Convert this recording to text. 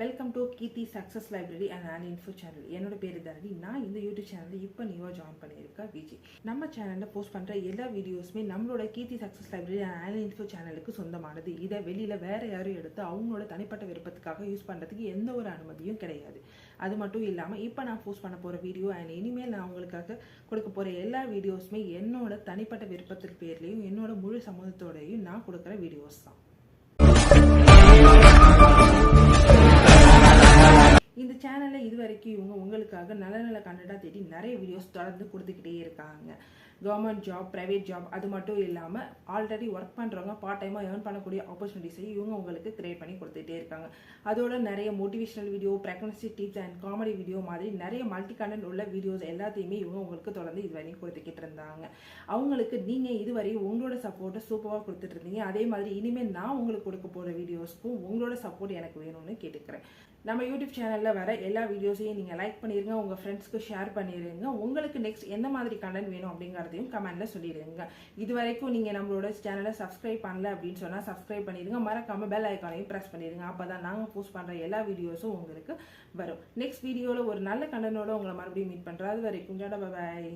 Welcome to Keerthi success library and on info channel என்னோட பேர் தரணி. நான் இந்த யூடியூப் சேனலில் இப்போ நியூவாக ஜாயின் பண்ணியிருக்கேன் விஜி. நம்ம சேனலில் போஸ்ட் பண்ணுற எல்லா வீடியோஸுமே நம்மளோட Keerthi success library and on info சேனலுக்கு சொந்தமானது. இதை வெளியில் வேற யாரும் எடுத்து அவங்களோட தனிப்பட்ட விருப்பத்துக்காக யூஸ் பண்ணுறதுக்கு எந்த ஒரு அனுமதியும் கிடையாது. அது மட்டும் இல்லாமல் இப்போ நான் போஸ்ட் பண்ண போகிற வீடியோ அண்ட் இனிமேல் நான் உங்களுக்காக கொடுக்க போகிற எல்லா வீடியோஸுமே என்னோட தனிப்பட்ட விருப்பத்தின் பேர்லேயும் என்னோட முழு சம்மதத்தோடையும் நான் கொடுக்குற வீடியோஸ் தான். வரைக்கும் இவங்க உங்களுக்காக நல்ல நல்ல கண்டென்ட்டாக தேடி நிறைய வீடியோஸ் தொடர்ந்து கொடுத்துக்கிட்டே இருக்காங்க. கவர்மெண்ட் ஜாப் ப்ரைவேட் ஜாப் அது மட்டும் இல்லாமல் ஆல்ரெடி ஒர்க் பண்ணுறவங்க பார்ட் டைமாக ஏர்ன் பண்ணக்கூடிய ஆப்பர்ச்சுனிட்டிஸையும் இவங்க உங்களுக்கு கிரியேட் பண்ணி கொடுத்துட்டே இருக்காங்க. அதோட நிறைய motivational video pregnancy tips and comedy video மாதிரி நிறைய மல்டி கண்டென்ட் உள்ள வீடியோஸ் எல்லாத்தையுமே இவங்க உங்களுக்கு தொடர்ந்து இது வரையும் கொடுத்துக்கிட்டு இருந்தாங்க. அவங்களுக்கு நீங்கள் இதுவரை உங்களோட சப்போர்ட்டை சூப்பராக கொடுத்துட்டு இருந்தீங்க. அதே மாதிரி இனிமேல் நான் உங்களுக்கு கொடுக்க போகிற வீடியோஸ்க்கும் உங்களோட சப்போர்ட் எனக்கு வேணும்னு கேட்டுக்கிறேன். நம்ம யூடியூப் சேனலில் வர எல்லா வீடியோஸையும் நீங்கள் லைக் பண்ணிடுங்க உங்கள் ஃப்ரெண்ட்ஸ்க்கு ஷேர் பண்ணிடுங்க உங்களுக்கு நெக்ஸ்ட் எந்த மாதிரி கண்டென்ட் வேணும் அப்படிங்கிற அப்படிங்கிறதையும் கமெண்ட்டில் சொல்லிடுங்க. இது வரைக்கும் நீங்கள் நம்மளோட சேனலை சப்ஸ்கிரைப் பண்ணல அப்படின்னு சொன்னால் சப்ஸ்கிரைப் பண்ணிடுங்க. மறக்காமல் பெல் ஐக்கானையும் ப்ரெஸ் பண்ணிடுங்க. அப்போ தான் நாங்கள் போஸ்ட் பண்ணுற எல்லா வீடியோஸும் உங்களுக்கு வரும். நெக்ஸ்ட் வீடியோவில் ஒரு நல்ல கண்டனோட உங்களை மறுபடியும் மீட் பண்ணுறது அது வரைக்கும் பாய்